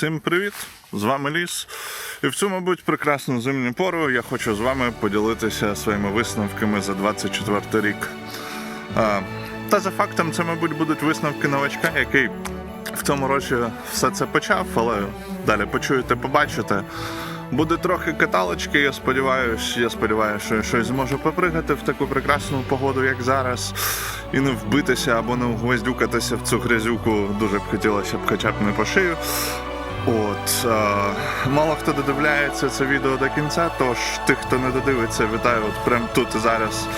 Всім привіт! З вами Ліс. І в цю, мабуть, прекрасну зимню пору я хочу з вами поділитися своїми висновками за 24 рік. А, та за фактом, це, мабуть, будуть висновки новачка, який в цьому році все це почав, але далі почуєте, побачите. Буде трохи каталочки, я сподіваюся. Я сподіваюся, що я щось зможу попригати в таку прекрасну погоду, як зараз, і не вбитися або не гвоздюкатися в цю грязюку. Дуже б хотілося б хоча б не по шию. От е, мало хто додивляється це відео до кінця, тож тих, хто не додивиться, вітаю от прямо тут і зараз.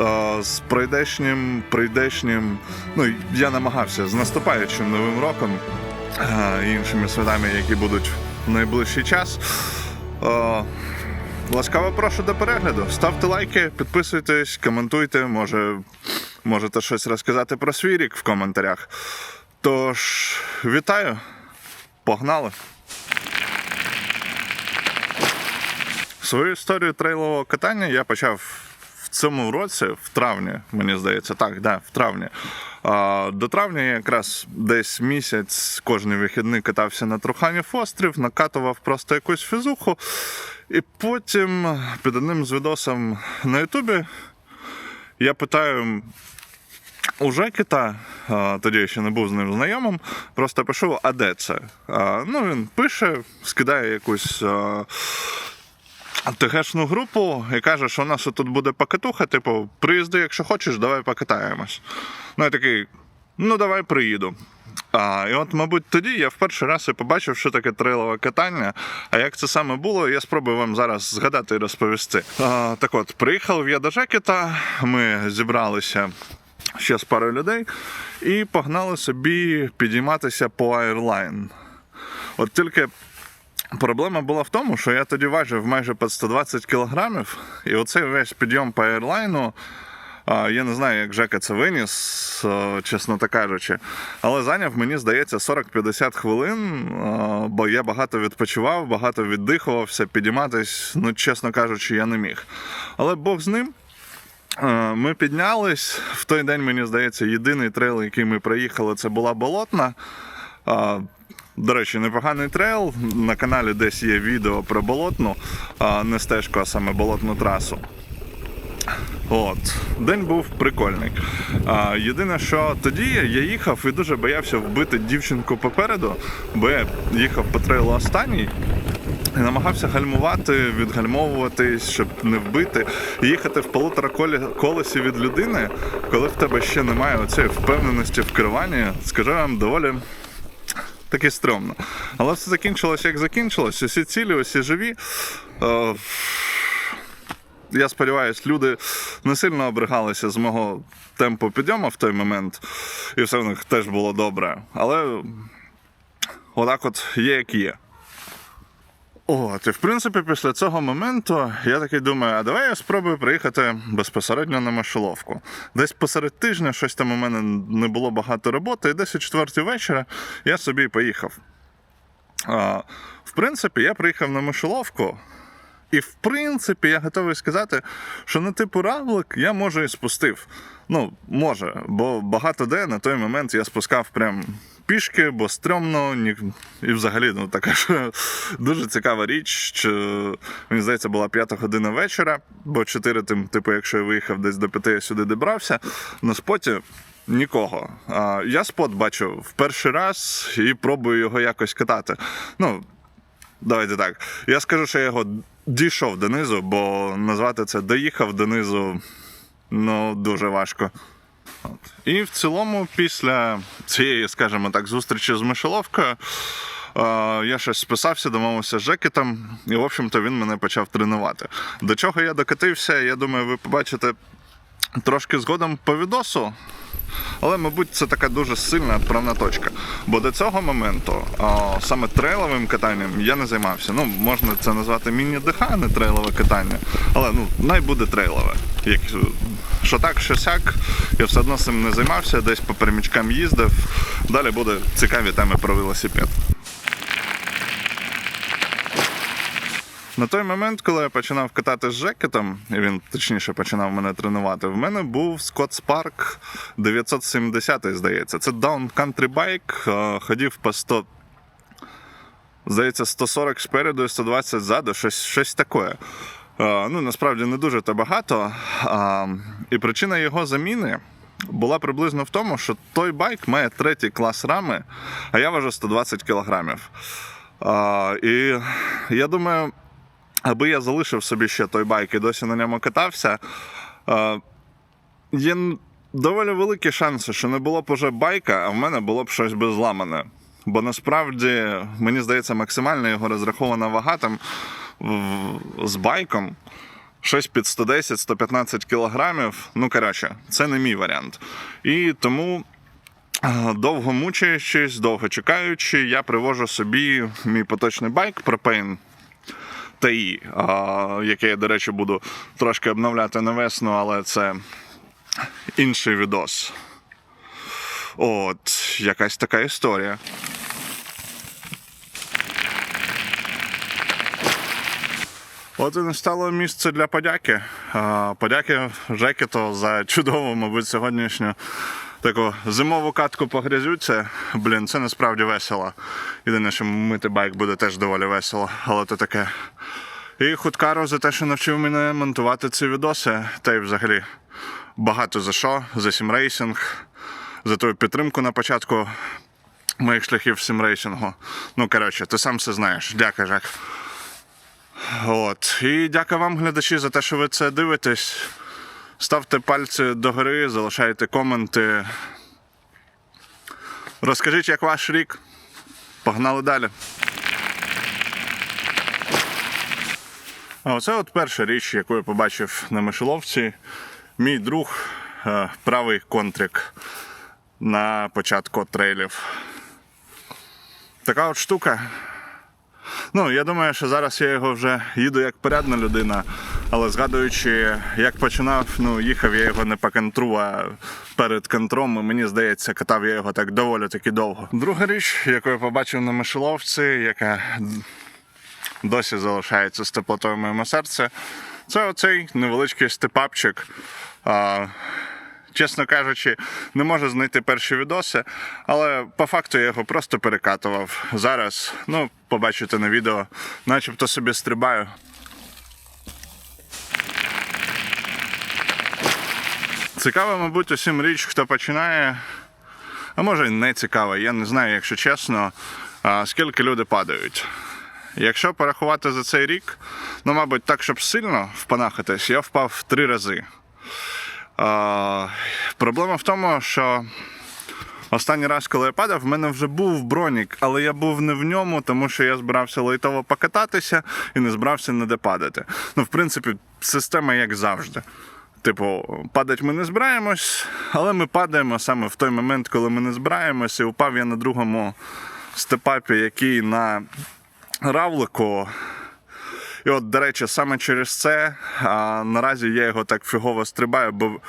Е, з прийдешнім, прийдешнім. Ну я намагався з наступаючим новим роком е, і іншими святами, які будуть в найближчий час. Е, Ласкаво прошу до перегляду. Ставте лайки, підписуйтесь, коментуйте. Може, можете щось розказати про свій рік в коментарях. Тож, вітаю! Погнали! Свою історію трейлового катання я почав в цьому році, в травні, мені здається, так, да, в травні. До травня я якраз десь місяць кожний вихідний катався на Труханів острів, накатував просто якусь фізуху. І потім під одним з відосом на Ютубі я питаю у Жекіта, тоді я ще не був з ним знайомим, просто пишу, а де це? Ну, він пише, скидає якусь. ТГшну групу і каже, що у нас тут буде покатуха, типу, приїзди, якщо хочеш, давай покатаємось. Ну, я такий, ну давай приїду. А, і от, мабуть, тоді я в перший раз і побачив, що таке трейлове катання. А як це саме було, я спробую вам зараз згадати і розповісти. А, так от, приїхав я до Жекета, ми зібралися ще з парою людей і погнали собі підійматися по Airline. От тільки Проблема була в тому, що я тоді важив майже під 120 кілограмів, і оцей весь підйом по ейрлайну. а, Я не знаю, як Жека це виніс, чесно так кажучи. Але зайняв, мені здається, 40-50 хвилин, бо я багато відпочивав, багато віддихувався, підійматись, ну, чесно кажучи, я не міг. Але Бог з ним. Е, Ми піднялись. В той день, мені здається, єдиний трейл, який ми проїхали, це була болотна. До речі, непоганий трейл. На каналі десь є відео про болотну, не стежку, а саме болотну трасу. От, день був прикольний. А, єдине, що тоді я їхав і дуже боявся вбити дівчинку попереду, бо я їхав по трейлу останній. І намагався гальмувати, відгальмовуватись, щоб не вбити, їхати в полутора колесі від людини, коли в тебе ще немає оцієї впевненості в керуванні, скажу вам, доволі таки стрьомно. Але все закінчилось, як закінчилось. Усі цілі, усі живі. Е, я сподіваюся, люди не сильно обригалися з мого темпу підйому в той момент, і все в них теж було добре. Але отак от є, як є. От, і в принципі, після цього моменту я такий думаю, а давай я спробую приїхати безпосередньо на мишоловку. Десь посеред тижня щось там у мене не було багато роботи, і десь о четвертій вечора я собі поїхав. А, в принципі, я приїхав на мишоловку. І в принципі, я готовий сказати, що на типу равлик я може і спустив. Ну, може, бо багато де на той момент я спускав прям пішки, бо стрьомно, ні... і взагалі ну, така ж дуже цікава річ. Що, мені здається, була п'ята година вечора, бо чотири, тим, типу, якщо я виїхав десь до п'яти, я сюди добрався. На споті нікого. А, я спот бачу в перший раз і пробую його якось катати. Ну, Давайте так. Я скажу, що я його дійшов донизу, бо назвати це доїхав донизу ну, дуже важко. І в цілому, після цієї, скажімо так, зустрічі з Мишеловкою, е, я щось списався, домовився з Жекетом, і, в общем-то, він мене почав тренувати. До чого я докатився, я думаю, ви побачите трошки згодом по відосу. Але, мабуть, це така дуже сильна відправна точка. Бо до цього моменту а, саме трейловим катанням я не займався. Ну, можна це назвати міні-ДХ, не трейлове катання. Але ну, най буде трейлове. Як, що так, що сяк, я все одно цим не займався, десь по перемічкам їздив. Далі буде цікаві теми про велосипед. На той момент, коли я починав катати з Жекетом, і він точніше починав мене тренувати, в мене був Scott Spark 970, здається. Це Bike, е, ходив по 100 Здається, 140 спереду і 120 ззаду, щось, щось таке. Е, Ну, насправді не дуже то багато. І причина його заміни була приблизно в тому, що той байк має третій клас рами, а я важу 120 кілограмів. І я думаю, аби я залишив собі ще той байк і досі на ньому катався, а, є доволі великі шанси, що не було б уже байка, а в мене було б щось би зламане. Бо насправді, мені здається, максимально його розрахована вага там з байком. Щось під 110-115 кілограмів. Ну, коротше, це не мій варіант. І тому, е, довго мучаючись, довго чекаючи, я привожу собі мій поточний байк Propane TI, який я, до речі, буду трошки обновляти на весну, але це інший відос. От, якась така історія. От і настало місце для подяки. Подяки Жекету за чудову, мабуть, сьогоднішню таку зимову катку по. Блін, це насправді весело. Єдине, що мити байк буде теж доволі весело, але то таке. І Хуткару за те, що навчив мене монтувати ці відоси. Та й взагалі багато за що, за сімрейсинг, за твою підтримку на початку моїх шляхів сімрейсингу. Ну, коротше, ти сам все знаєш. Дякую, Жек. От. І дяка вам, глядачі, за те, що ви це дивитесь. Ставте пальці догори, залишайте коменти. Розкажіть, як ваш рік. Погнали далі. Оце от перша річ, яку я побачив на мишеловці. Мій друг, е, правий контрик на початку трейлів. Така от штука. Ну, я думаю, що зараз я його вже їду як порядна людина, але згадуючи, як починав, ну, їхав я його не по контру, а перед контром, і мені здається, катав я його так доволі таки довго. Друга річ, яку я побачив на мишеловці, яка досі залишається з теплотою в моєму серці, це оцей невеличкий степапчик. Чесно кажучи, не можу знайти перші відоси, але по факту я його просто перекатував. Зараз, ну, побачите на відео, начебто собі стрибаю. Цікаво, мабуть, усім річ, хто починає. А може і не цікаво, я не знаю, якщо чесно, скільки люди падають. Якщо порахувати за цей рік, ну, мабуть, так, щоб сильно впанахатись, я впав три рази. Проблема в тому, що останній раз, коли я падав, в мене вже був бронік, але я був не в ньому, тому що я збирався лайтово покататися і не збирався ніде падати. Ну, в принципі, система як завжди. Типу, падать ми не збираємось, але ми падаємо саме в той момент, коли ми не збираємось, і упав я на другому степапі, який на равлику. І от, до речі, саме через це а, наразі я його так фігово стрибаю, бо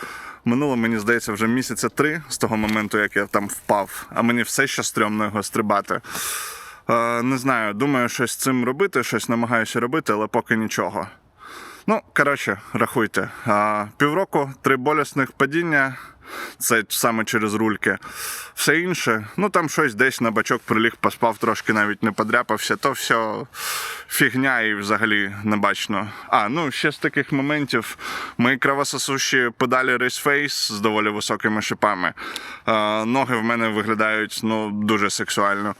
минуло, мені здається, вже місяця три з того моменту, як я там впав, а мені все ще стрьомно його стрибати. Е, не знаю, думаю, щось з цим робити, щось намагаюся робити, але поки нічого. Ну, коротше, рахуйте. А, півроку, три болісних падіння. Це саме через рульки. Все інше, ну там щось десь на бачок приліг, поспав, трошки навіть не подряпався, то все фігня і взагалі не бачно. А, ну ще з таких моментів мої кровососущі педалі Race Face з доволі високими шипами. А, ноги в мене виглядають ну, дуже сексуально.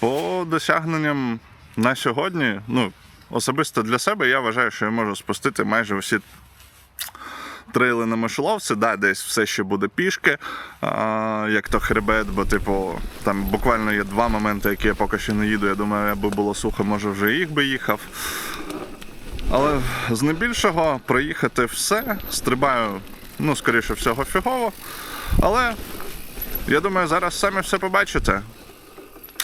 По досягненням на сьогодні, ну, особисто для себе, я вважаю, що я можу спустити майже всі трейли на мишоловці, да, десь все ще буде пішки, а, як то хребет, бо, типу, там буквально є два моменти, які я поки що не їду. Я думаю, аби було сухо, може вже їх би їхав. Але з найбільшого проїхати все, стрибаю, ну, скоріше всього, фігово. Але я думаю, зараз самі все побачите.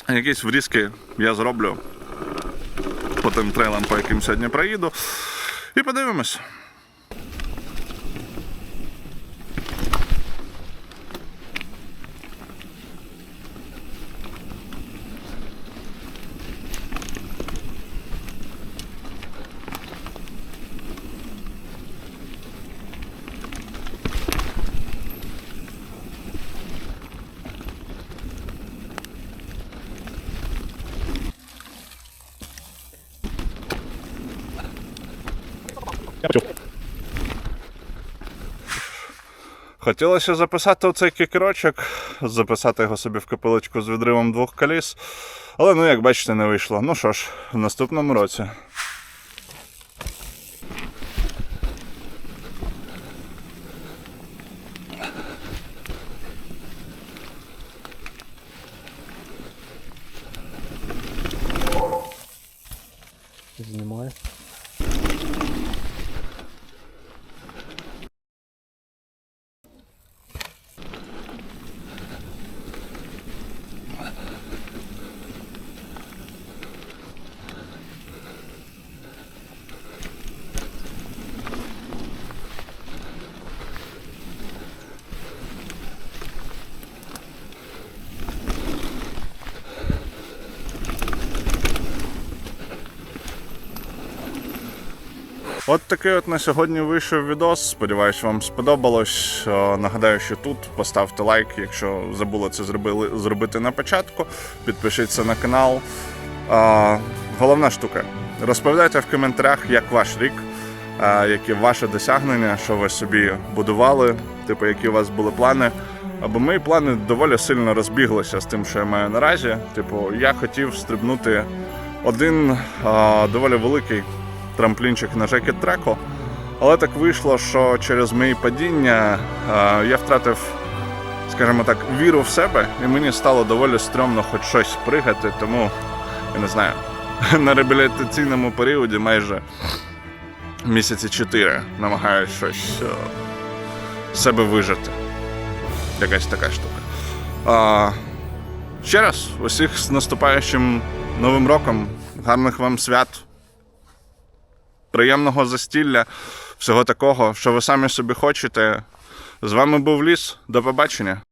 Якісь врізки я зроблю по тим трейлам, по яким сьогодні проїду. І подивимось. Хотілося записати оцей кікерочок, записати його собі в капеличку з відривом двох коліс. Але ну, як бачите, не вийшло. Ну що ж, в наступному році. От такий от на сьогодні вийшов відос. Сподіваюсь, вам сподобалось. Е, Нагадаю, що тут поставте лайк, якщо забули це зробили, зробити на початку. Підпишіться на канал. Е, Головна штука. Розповідайте в коментарях, як ваш рік, е, які ваші досягнення, що ви собі будували, типу, які у вас були плани. Або мої плани доволі сильно розбіглися з тим, що я маю наразі. Типу, я хотів стрибнути один е, доволі великий трамплінчик на жекет треку. Але так вийшло, що через мої падіння е, я втратив, скажімо так, віру в себе, і мені стало доволі стрьомно хоч щось пригати, тому я не знаю. На реабілітаційному періоді майже місяці чотири намагаюся щось е, себе вижити. Якась така штука. А, ще раз, усіх з наступаючим Новим роком, гарних вам свят приємного застілля, всього такого, що ви самі собі хочете. З вами був Ліс. До побачення.